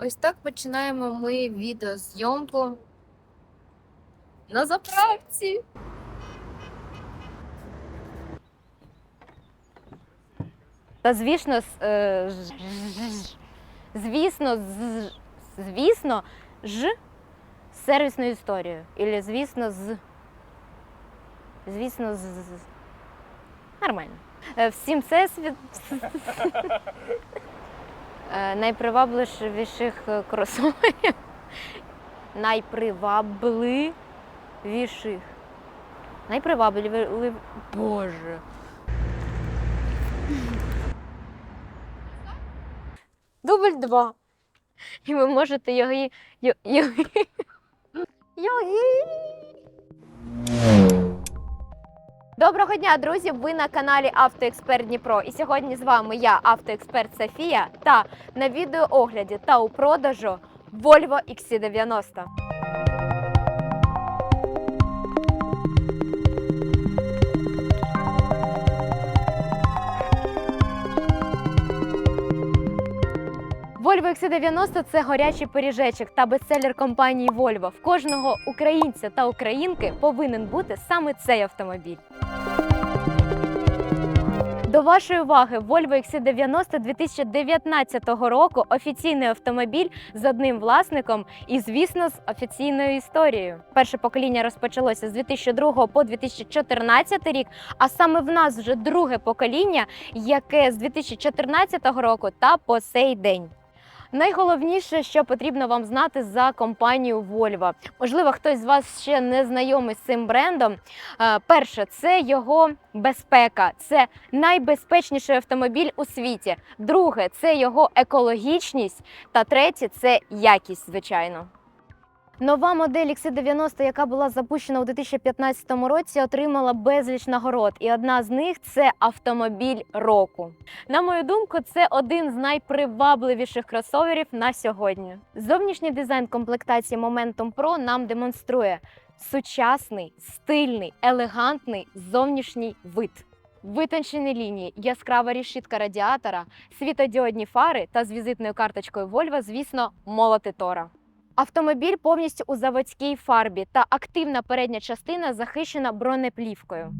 Ось так починаємо ми відеозйомку на заправці. Та звісно, з- е, ж- ж- звісно, з- звісно, ж з сервісною історією. Ілі звісно, з. Звісно, з. з- Нормально. Е, Всім це світ. Е, Найпривабливіших е, кросоверів. Найпривабливіших. Найпривабливіших. Боже. Дубль два. І ви можете його. ї- йо- Доброго дня, друзі! Ви на каналі Автоексперт Дніпро. І сьогодні з вами я, автоексперт Софія, та на відеоогляді та у продажу Volvo XC90. Volvo XC90 – це горячий пиріжечок та бестселер компанії Volvo. В кожного українця та українки повинен бути саме цей автомобіль. До вашої уваги Volvo XC90 2019 року офіційний автомобіль з одним власником і, звісно, з офіційною історією. Перше покоління розпочалося з 2002 по 2014 рік, а саме в нас вже друге покоління, яке з 2014 року та по сей день. Найголовніше, що потрібно вам знати за компанію Volvo. Можливо, хтось з вас ще не знайомий з цим брендом. Е, Перше, це його безпека, це найбезпечніший автомобіль у світі. Друге, це його екологічність. Та третє це якість, звичайно. Нова модель XC90, яка була запущена у 2015 році, отримала безліч нагород, і одна з них це автомобіль року. На мою думку, це один з найпривабливіших кросоверів на сьогодні. Зовнішній дизайн комплектації Momentum Pro нам демонструє сучасний, стильний, елегантний зовнішній вид. Витончені лінії, яскрава решітка радіатора, світодіодні фари та з візитною карточкою Volvo, звісно, молоти Тора. Автомобіль повністю у заводській фарбі та активна передня частина захищена бронеплівкою.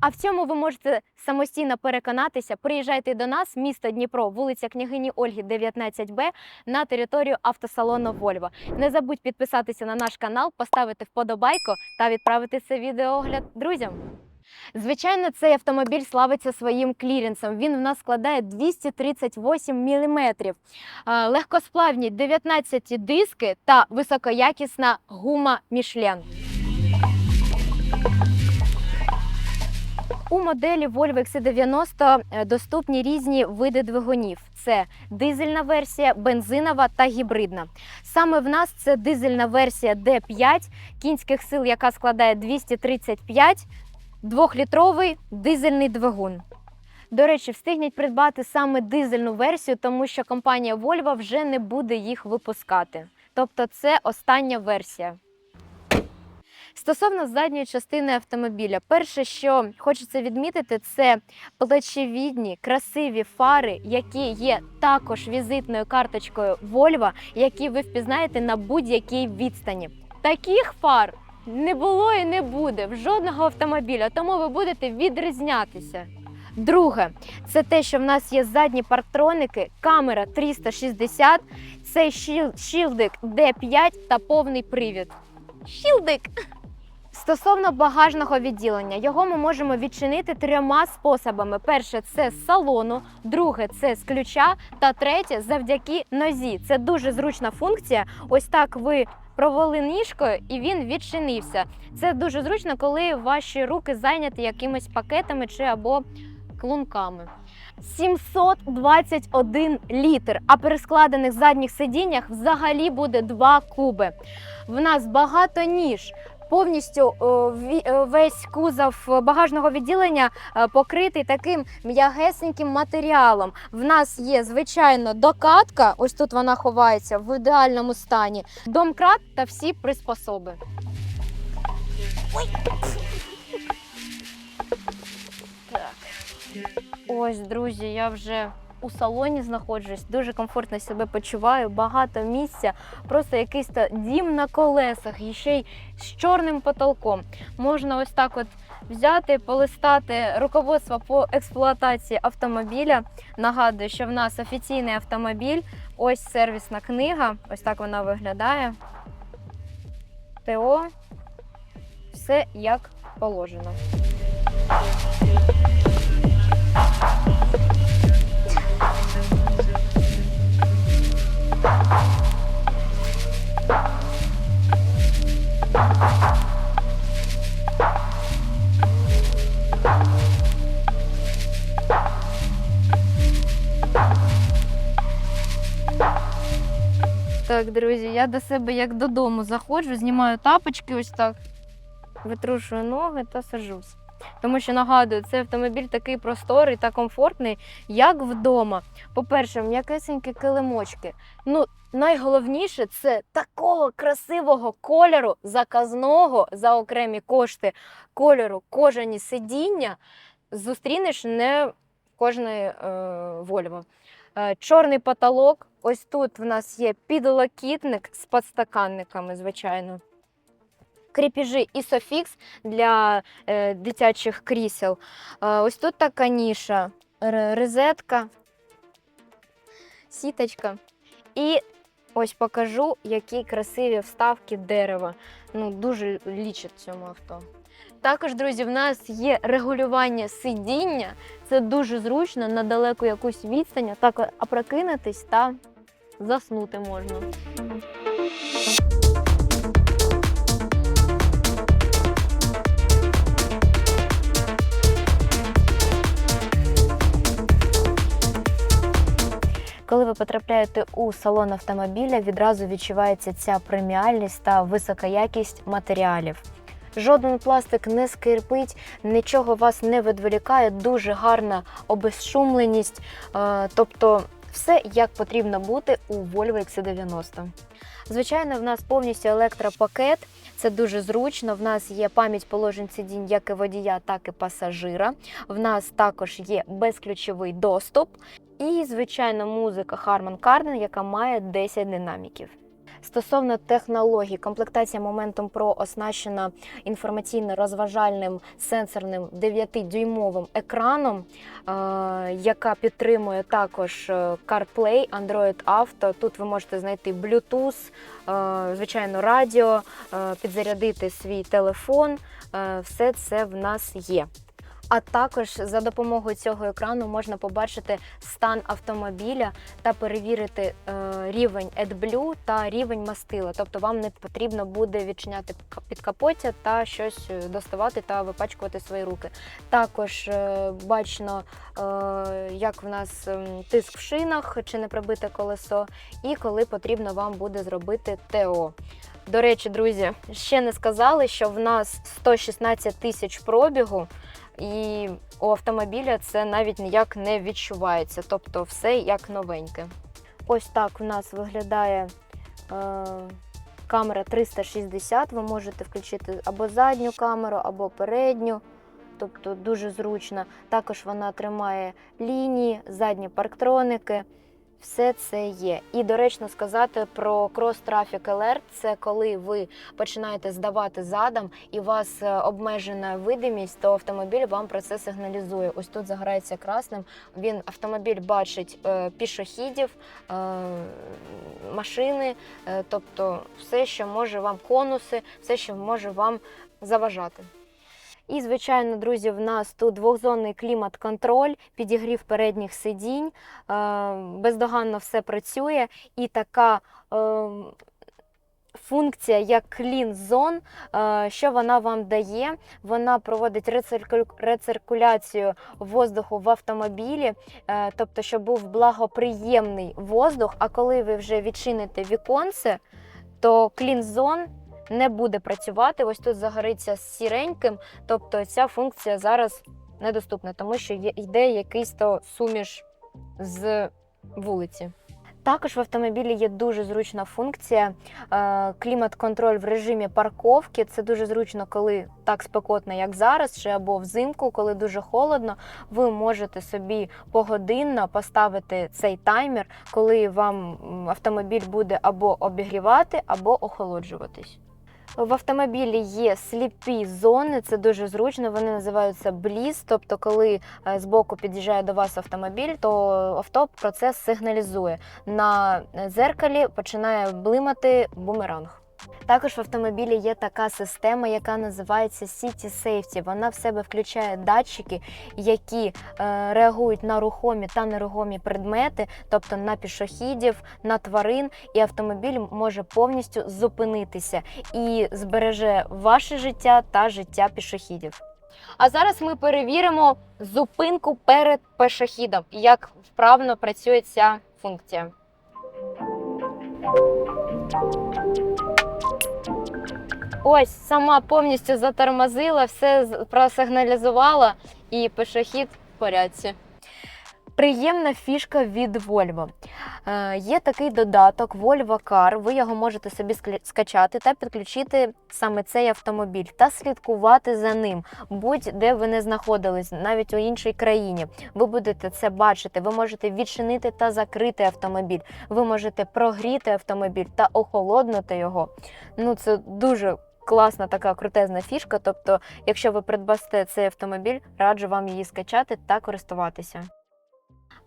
А в цьому ви можете самостійно переконатися. Приїжджайте до нас, місто Дніпро, вулиця княгині Ольги, 19Б, на територію автосалону Вольво. Не забудь підписатися на наш канал, поставити вподобайку та відправити це відеоогляд друзям. Звичайно, цей автомобіль славиться своїм кліренсом. Він в нас складає 238 мм. Легкосплавні 19 диски та високоякісна гума Мішлен. У моделі Volvo XC90 е, доступні різні види двигунів: це дизельна версія, бензинова та гібридна. Саме в нас це дизельна версія D5 кінських сил, яка складає 235, двохлітровий дизельний двигун. До речі, встигніть придбати саме дизельну версію, тому що компанія Volvo вже не буде їх випускати. Тобто, це остання версія. Стосовно задньої частини автомобіля, перше, що хочеться відмітити, це плечевідні, красиві фари, які є також візитною карточкою Volvo, які ви впізнаєте на будь-якій відстані. Таких фар не було і не буде в жодного автомобіля, тому ви будете відрізнятися. Друге, це те, що в нас є задні парктроники, камера 360, це щілдик D5 та повний привід. Щілдик! Стосовно багажного відділення, його ми можемо відчинити трьома способами: перше це з салону, друге це з ключа, та третє завдяки нозі. Це дуже зручна функція. Ось так ви провели ніжкою і він відчинився. Це дуже зручно, коли ваші руки зайняті якимись пакетами чи або клунками. 721 літр, а при складених задніх сидіннях взагалі буде 2 куби. В нас багато ніж. Повністю е, е, весь кузов багажного відділення е, покритий таким м'ягесеньким матеріалом. В нас є звичайно докатка. Ось тут вона ховається в ідеальному стані. Домкрат та всі приспособи. Ось, друзі, я вже у салоні знаходжусь, дуже комфортно себе почуваю, багато місця, просто якийсь та дім на колесах, і ще й з чорним потолком. Можна ось так от взяти, полистати руководство по експлуатації автомобіля. Нагадую, що в нас офіційний автомобіль, ось сервісна книга, ось так вона виглядає. ТО, все як положено. Так, друзі, я до себе як додому заходжу, знімаю тапочки ось так, витрушую ноги та сажусь. Тому що нагадую, цей автомобіль такий просторий та комфортний, як вдома. По-перше, м'якесенькі килимочки. Ну, найголовніше це такого красивого кольору, заказного за окремі кошти кольору кожані сидіння зустрінеш не кожної е, Volvo. Е, Чорний потолок. Ось тут в нас є підлокітник з подстаканниками, звичайно. Кріпіжі Isofix для е, дитячих крісел. Е, ось тут така ніша, р- розетка, сіточка. І ось покажу, які красиві вставки дерева. Ну, дуже лічать цьому авто. Також, друзі, в нас є регулювання сидіння. Це дуже зручно на далеку якусь відстань, так опрокинутись та заснути можна. Коли ви потрапляєте у салон автомобіля, відразу відчувається ця преміальність та висока якість матеріалів. Жоден пластик не скрипить, нічого вас не відволікає, дуже гарна обезшумленість, е, тобто все як потрібно бути у Volvo XC90. Звичайно, в нас повністю електропакет, це дуже зручно. В нас є пам'ять положень сидінь як і водія, так і пасажира. В нас також є безключовий доступ. І, звичайно, музика Harman Kardon, яка має 10 динаміків. Стосовно технологій, комплектація Momentum Pro оснащена інформаційно-розважальним сенсорним 9-дюймовим екраном, е, яка підтримує також е, CarPlay, Android Auto. Тут ви можете знайти Bluetooth, е, звичайно, радіо, підзарядити свій телефон. Все це в нас є. А також за допомогою цього екрану можна побачити стан автомобіля та перевірити е, рівень AdBlue та рівень мастила. Тобто вам не потрібно буде відчиняти к- підкапоття та щось е, доставати та випачкувати свої руки. Також е, бачно, як в нас ем, тиск в шинах, чи не прибите колесо, і коли потрібно вам буде зробити ТО. До речі, друзі, ще не сказали, що в нас 116 тисяч пробігу. І у автомобіля це навіть ніяк не відчувається, тобто все як новеньке. Ось так у нас виглядає е, камера 360. Ви можете включити або задню камеру, або передню, тобто дуже зручно. Також вона тримає лінії, задні парктроники. Все це є. І доречно сказати про Traffic Alert – це коли ви починаєте здавати задом і у вас е, обмежена видимість, то автомобіль вам про це сигналізує. Ось тут загорається красним. Він автомобіль бачить е, пішохідів, е, машини, е, тобто все, що може вам конуси, все, що може вам заважати. І, звичайно, друзі, в нас тут двохзонний клімат-контроль, підігрів передніх сидінь, е, бездоганно все працює. І така е, функція, як Zone, е, що вона вам дає? Вона проводить рециркуляцію воздуху в автомобілі, тобто, щоб був благоприємний воздух. А коли ви вже відчините віконце, то Zone не буде працювати. Ось тут загориться сіреньким, тобто ця функція зараз недоступна, тому що йде якийсь то суміш з вулиці. Також в автомобілі є дуже зручна функція е, клімат-контроль в режимі парковки. Це дуже зручно, коли так спекотно, як зараз, чи або взимку, коли дуже холодно. Ви можете собі погодинно поставити цей таймер, коли вам автомобіль буде або обігрівати, або охолоджуватись. В автомобілі є сліпі зони, це дуже зручно. Вони називаються бліз. Тобто, коли з збоку під'їжджає до вас автомобіль, то авто про це сигналізує. На зеркалі починає блимати бумеранг. Також в автомобілі є така система, яка називається City Safety. Вона в себе включає датчики, які е, реагують на рухомі та нерухомі предмети, тобто на пішохідів, на тварин, і автомобіль може повністю зупинитися і збереже ваше життя та життя пішохідів. А зараз ми перевіримо зупинку перед пішохідом, як вправно працює ця функція. Ось сама повністю затормозила, все просигналізувала і пішохід в порядці. Приємна фішка від Volvo. Е, є такий додаток Volvo Car. Ви його можете собі скачати та підключити саме цей автомобіль та слідкувати за ним, будь-де ви не знаходились, навіть у іншій країні. Ви будете це бачити. Ви можете відчинити та закрити автомобіль. Ви можете прогріти автомобіль та охолоднути його. Ну це дуже класна така крутезна фішка. Тобто, якщо ви придбасте цей автомобіль, раджу вам її скачати та користуватися.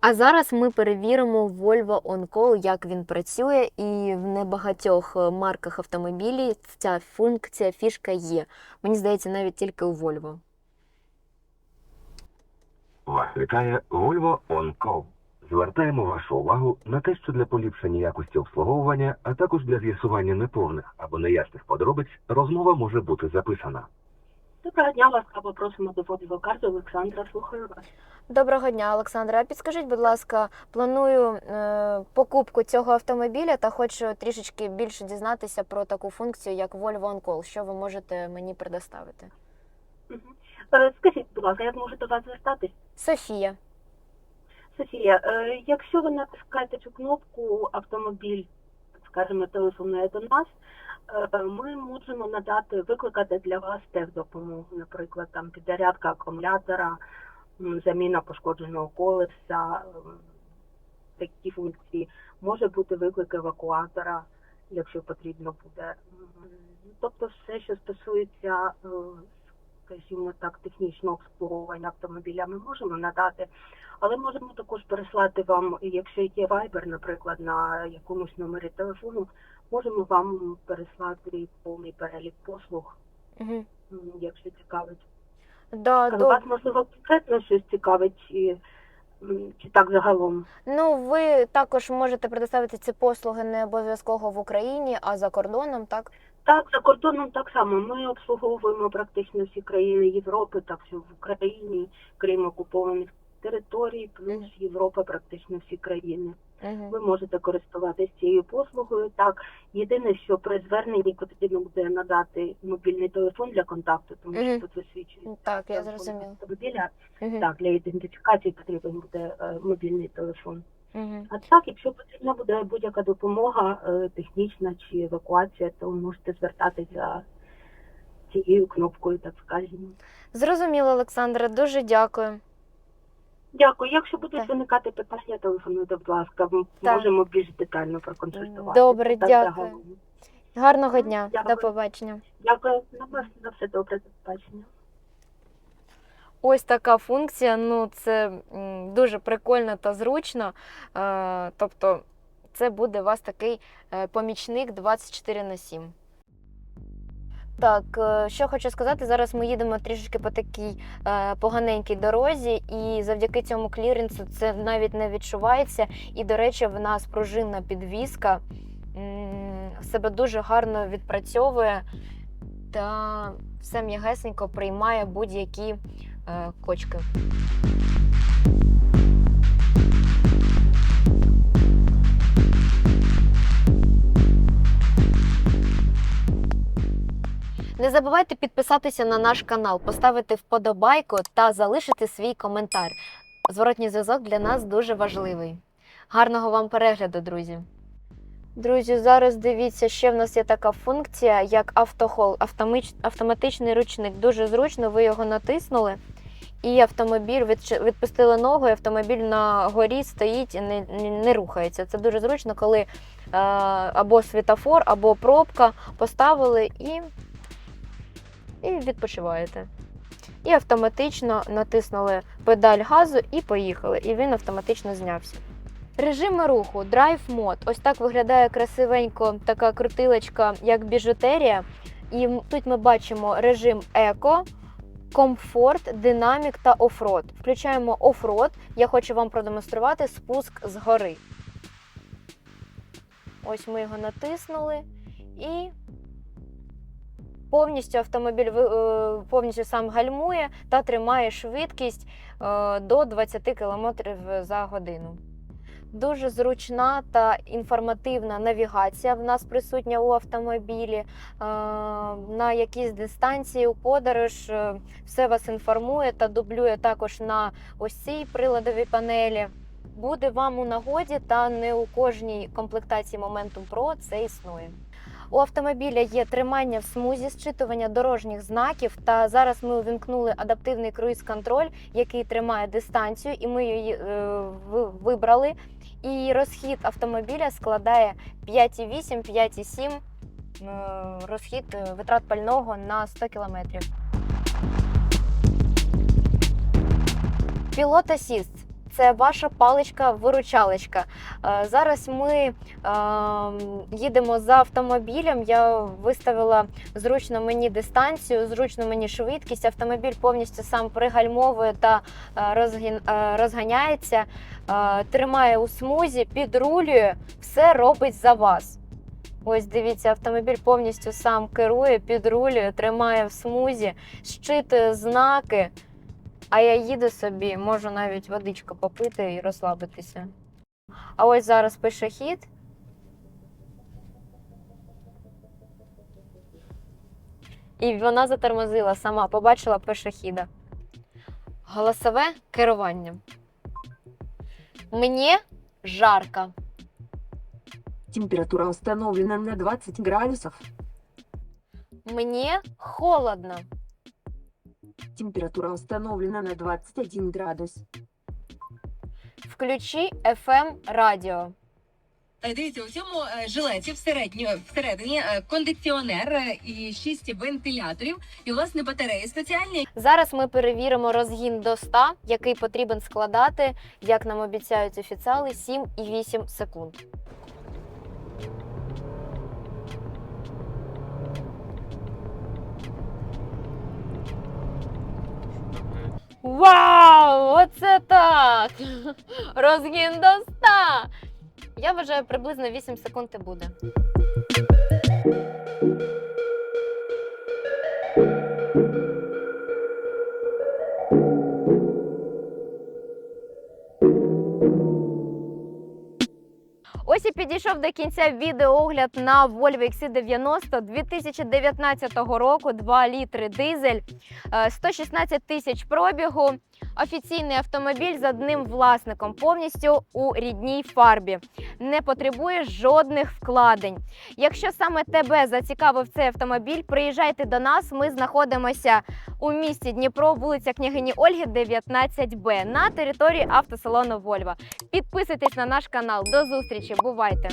А зараз ми перевіримо Volvo On Call, як він працює, і в небагатьох е, марках автомобілів ця функція фішка є. Мені здається, навіть тільки у Volvo. Вас вітає Volvo On Call. Звертаємо вашу увагу на те, що для поліпшення якості обслуговування, а також для з'ясування неповних або неясних подробиць, розмова може бути записана. Доброго дня, ласкаво просимо до Cars. Олександра, слухаю вас. Доброго дня, Олександра. А підскажіть, будь ласка, планую е, покупку цього автомобіля та хочу трішечки більше дізнатися про таку функцію, як Volvo On Call. Що ви можете мені предоставити? Е, Скажіть, будь ласка, як можу до вас звертатись? Софія. Софія, е, якщо ви натискаєте цю кнопку автомобіль, так скажемо, телефонує до нас, е, ми можемо надати, викликати для вас техдопомогу, наприклад, там підзарядка акумулятора, заміна пошкодженого колеса, такі функції. Може бути виклик евакуатора, якщо потрібно буде. Тобто все, що стосується е, скажімо так, технічного обслуговування автомобіля ми можемо надати, але можемо також переслати вам, якщо є Viber, наприклад, на якомусь номері телефону, можемо вам переслати повний перелік послуг, Угу. якщо цікавить. Да, А вас можливо конкретно щось цікавить, чи, чи так загалом? Ну, ви також можете предоставити ці послуги не обов'язково в Україні, а за кордоном, так? Так, за кордоном так само. Ми обслуговуємо практично всі країни Європи, так що в Україні, крім окупованих територій, плюс Європа, практично всі країни. Угу. Ви можете користуватися цією послугою. Так, єдине, що при зверненні потрібно буде надати мобільний телефон для контакту, тому що тут висвічується Так, я зрозуміла. автомобіля. Угу. Так, для ідентифікації потрібен буде е, мобільний телефон. Угу. А так, якщо потрібна буде будь-яка допомога е, технічна чи евакуація, то можете звертатися за цією кнопкою, так скажемо. Зрозуміло, Олександра, дуже дякую. Дякую. Якщо будуть Так. виникати питання, телефонуйте, будь ласка, ми Так. можемо більш детально проконсультувати. Добре, Так, дякую. загалом. Гарного дня, Дякую. до побачення. Дякую. На вас на все добре, до побачення. Ось така функція. Ну це дуже прикольно та зручно. Е, тобто, це буде у вас такий е, помічник 24 на 7. Так, е, що хочу сказати, зараз ми їдемо трішечки по такій е, поганенькій дорозі, і завдяки цьому кліренсу це навіть не відчувається. І, до речі, в нас пружинна підвіска себе дуже гарно відпрацьовує та все м'ягесенько приймає будь-які кочки. Не забувайте підписатися на наш канал, поставити вподобайку та залишити свій коментар. Зворотній зв'язок для нас дуже важливий. Гарного вам перегляду, друзі. Друзі, зараз дивіться, ще в нас є така функція, як автохол, автоматичний ручник. Дуже зручно, ви його натиснули, і автомобіль відпустили ногу, і автомобіль на горі стоїть і не, не, рухається. Це дуже зручно, коли е, або світофор, або пробка поставили і, і відпочиваєте. І автоматично натиснули педаль газу і поїхали. І він автоматично знявся. Режими руху Drive Mode. Ось так виглядає красивенько така крутилочка, як біжутерія. І тут ми бачимо режим еко, комфорт, динамік та офрод. Включаємо офрод. Я хочу вам продемонструвати спуск з гори. Ось ми його натиснули і повністю автомобіль е, повністю сам гальмує та тримає швидкість е, до 20 км за годину. Дуже зручна та інформативна навігація в нас присутня у автомобілі. Е, На якійсь дистанції у подорож е, все вас інформує та дублює також на ось цій приладовій панелі. Буде вам у нагоді, та не у кожній комплектації Momentum Pro це існує. У автомобіля є тримання в смузі, зчитування дорожніх знаків. Та зараз ми увімкнули адаптивний круїз-контроль, який тримає дистанцію, і ми її е, вибрали. І розхід автомобіля складає 5,8-5,7 е, розхід е, витрат пального на 100 км. Пілот Assist – це ваша паличка-виручалочка. Е, Зараз ми е, їдемо за автомобілем. Я виставила зручно мені дистанцію, зручно мені швидкість. Автомобіль повністю сам пригальмовує та е, е, розганяється, тримає у смузі, підрулює, все робить за вас. Ось дивіться, автомобіль повністю сам керує, підрулює, тримає в смузі, щитує знаки. А я їду собі, можу навіть водичку попити і розслабитися. А ось зараз пішохід. І вона затормозила сама, побачила пішохіда. Голосове керування. Мені жарко. Температура установлена на 20 градусов. Мені холодно. Температура установлена на 21 градус. Включи FM радіо. Е, Дивіться, у цьому е, жилеті всередині, всередині кондиціонер е, і шість вентиляторів, і власне батареї спеціальні, Зараз ми перевіримо розгін до 100, який потрібен складати, як нам обіцяють офіціали, 7,8 секунд. Вау! Оце так! Розгін до 100! Я вважаю, приблизно 8 секунд і буде. Підійшов до кінця відеоогляд на Volvo XC90 2019 року, 2 літри дизель, е, 116 тисяч пробігу. Офіційний автомобіль з одним власником, повністю у рідній фарбі, не потребує жодних вкладень. Якщо саме тебе зацікавив цей автомобіль, приїжджайте до нас. Ми знаходимося у місті Дніпро, вулиця Княгині Ольги, 19Б на території автосалону Вольва. Підписуйтесь на наш канал. До зустрічі! Бувайте!